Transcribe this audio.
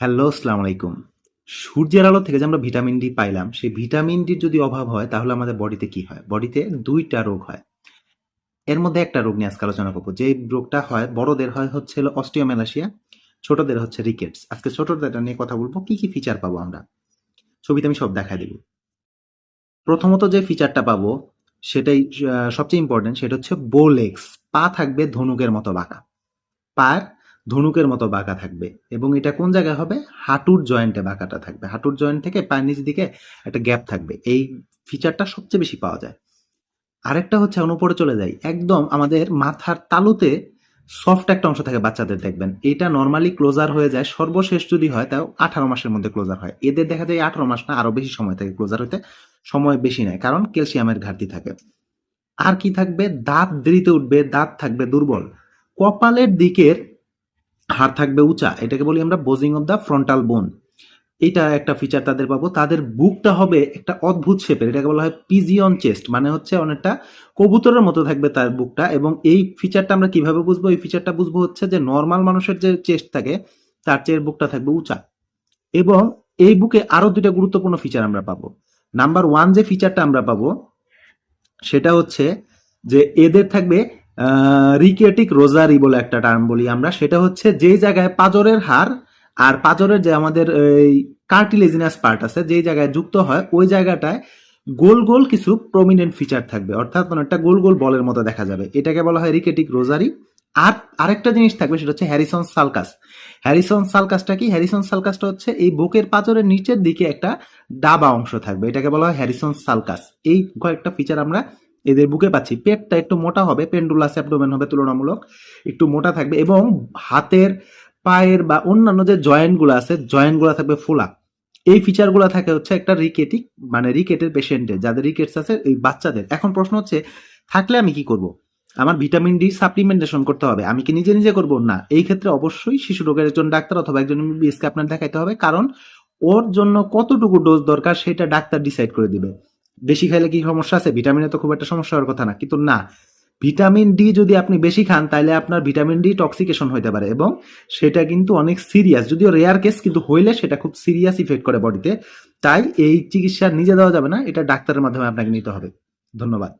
Hello, আসসালামু আলাইকুম। সূর্যের আলো থেকে যে আমরা ভিটামিন ডি পাইলাম, সেই ভিটামিন ডির যদি অভাব হয়, তাহলে আমাদের বডিতে কি হয়? বডিতে দুইটা রোগ হয়। এর মধ্যে একটা রোগ নিয়ে আজকে আলোচনা করব। যে রোগটা হয়, বড়দের হয় হচ্ছে অস্টিওমেলাসিয়া, ছোটদের হচ্ছে রিকেটস। আজকে ছোটদের নিয়ে কথা বলব, কি কি ফিচার পাবো আমরা? ছবিতে আমি সব দেখা দেব। প্রথমত যে ফিচারটা পাবো, সেটাই সবচেয়ে ইম্পর্টেন্ট সেটা হচ্ছে বোলেক্স পা থাকবে ধনুকের মতো বাঁকা। পায়ের ধনুকের মতো বাঁকা থাকবে এবং এটা কোন জায়গায় হবে? হাঁটুর জয়েন্টে বাঁকাটা থাকবে। হাঁটুর জয়েন্ট থেকে পায়ের নিচ দিকে একটা গ্যাপ থাকবে। এই ফিচারটা সবচেয়ে বেশি পাওয়া যায়। আরেকটা হচ্ছে এখন উপরে চলে যাই। একদম আমাদের মাথার তালুতে সফট একটা অংশ থাকে বাচ্চাদের, দেখবেন। এটা নর্মালি ক্লোজার হয়ে যায়। সর্বশেষ যদি হয়, তাও আঠারো মাসের মধ্যে ক্লোজার হয়। এদের দেখা যায় আঠারো মাস না, আরও বেশি সময় থাকে ক্লোজার হতে। সময় বেশি নেয়, কারণ ক্যালসিয়ামের ঘাটতি থাকে। আর কি থাকবে? দাঁত দেরিতে উঠবে, দাঁত থাকবে দুর্বল। কপালের দিকের হাড় থাকবে উঁচা, এটাকে বলি আমরা বোজিং অফ দ্য ফ্রন্টাল বোন এটা একটা ফিচার তাদের পাবো। তাদের বুকটা হবে একটা অদ্ভুত শেপের এটাকে বলা হয় পিজিয়ন চেস্ট মানে হচ্ছে অনেকটা কবুতরের মতো থাকবে তার বুকটা। এবং এই ফিচারটা আমরা কীভাবে বুঝব? এই ফিচারটা বুঝব হচ্ছে যে নর্মাল মানুষের যে চেস্ট থাকে, তার চেয়ে বুকটা থাকবে উঁচা। এবং এই বুকে আরও দুটা গুরুত্বপূর্ণ ফিচার আমরা পাবো। নাম্বার ওয়ান যে ফিচারটা আমরা পাবো, সেটা হচ্ছে যে এদের থাকবে রিকেটিক রোজারি বলে একটা টার্ম বলি আমরা। সেটা হচ্ছে যে জায়গায় পাজরের হার আর পাজরের যে আমাদের এই কার্টিলেজিনাস পার্ট আছে, যে জায়গায় যুক্ত হয়, ওই জায়গাটায় গোল গোল কিছু প্রমিনেন্ট ফিচার থাকবে। অর্থাৎ একটা গোল গোল বলের মতো দেখা যাবে। এটাকে বলা হয় রিকেটিক রোজারি আর আরেকটা জিনিস থাকবে, সেটা হচ্ছে হ্যারিসন সালকাস হ্যারিসন সালকাসটা কি? হ্যারিসন সালকাসটা হচ্ছে এই বুকের পাজরের নিচের দিকে একটা ডাবা অংশ থাকবে। এটাকে বলা হয় হ্যারিসন সালকাস এই কয়েকটা ফিচার আমরা এদের বুকে পাচ্ছি। পেটটা একটু মোটা হবে, পেন্ডুলাস অ্যাবডোমেন হবে তুলনামূলক, একটু মোটা থাকবে এবং হাতের পায়ের বা অন্যান্য যে জয়েন্টগুলো আছে জয়েন্টগুলো থাকবে ফোলা। এই ফিচারগুলো থাকে হচ্ছে একটা রিকেটিক মানে রিকেটের পেশেন্টের যাদের রিকেটস আছে এই বাচ্চাদের। এখন প্রশ্ন হচ্ছে, থাকলে আমি কি করব? আমার ভিটামিন ডি সাপ্লিমেন্টেশন করতে হবে, আমি কি নিজে নিজে করব? না, এই ক্ষেত্রে অবশ্যই শিশু রোগের একজন ডাক্তার অথবা একজন এমবিবিএসকে আপনার দেখাইতে হবে, কারণ ওর জন্য কতটুকু ডোজ দরকার সেটা ডাক্তার ডিসাইড করে দিবে। বেশি খাইলে কি সমস্যা আছে? ভিটামিনে তো খুব একটা সমস্যা হওয়ার কথা না। কিন্তু না, ভিটামিন ডি যদি আপনি বেশি খান তাহলে আপনার ভিটামিন ডি টক্সিকেশন হইতে পারে এবং সেটা কিন্তু অনেক সিরিয়াস যদিও রেয়ার কেস কিন্তু হইলে সেটা খুব সিরিয়াস ইফেক্ট করে বডিতে তাই এই চিকিৎসা নিজে দেওয়া যাবে না, এটা ডাক্তারের মাধ্যমে আপনাকে নিতে হবে। ধন্যবাদ।